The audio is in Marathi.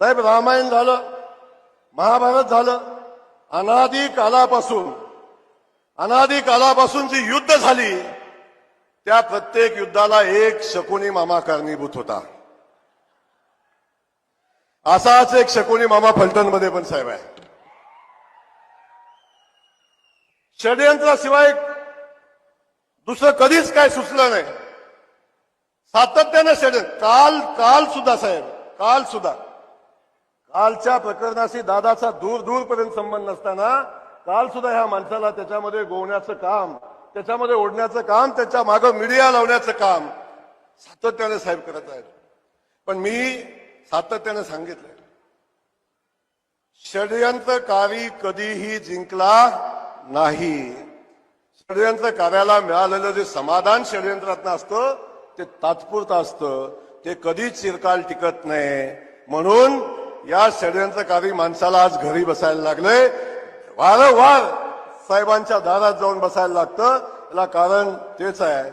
साहेब रामायण झालं महाभारत झालं अनादी कालापासून अनादी कालापासून जी युद्ध झाली त्या प्रत्येक युद्धाला एक शकुनी मामा कारणीभूत होता. असाच एक शकुनी मामा फलटणमध्ये पण साहेब आहे. षडयंत्राशिवाय दुसरं कधीच काय सुचलं नाही. सातत्यानं षडयंत्र काल काल सुद्धा साहेब काल सुद्धा. कालच्या प्रकरणाशी दादाचा दूर दूरपर्यंत संबंध नसताना काल सुद्धा ह्या माणसाला त्याच्यामध्ये गोवण्याचं काम त्याच्यामध्ये ओढण्याचं काम त्याच्या मागं मीडिया लावण्याचं काम सातत्याने साहेब करत आहेत. पण मी सातत्याने सांगितलंय. षडयंत्रकारी कधीही जिंकला नाही. षडयंत्रकार्याला मिळालेलं जे समाधान षडयंत्रातनं असतं ते तात्पुरतं असतं. ते कधीच चिरकाल टिकत नाही. म्हणून या षडयंत्रकारी माणसाला आज घरी बसायला लागले वारंवार साहेबांच्या दारात जाऊन बसायला लागतं. याला कारण तेच आहे.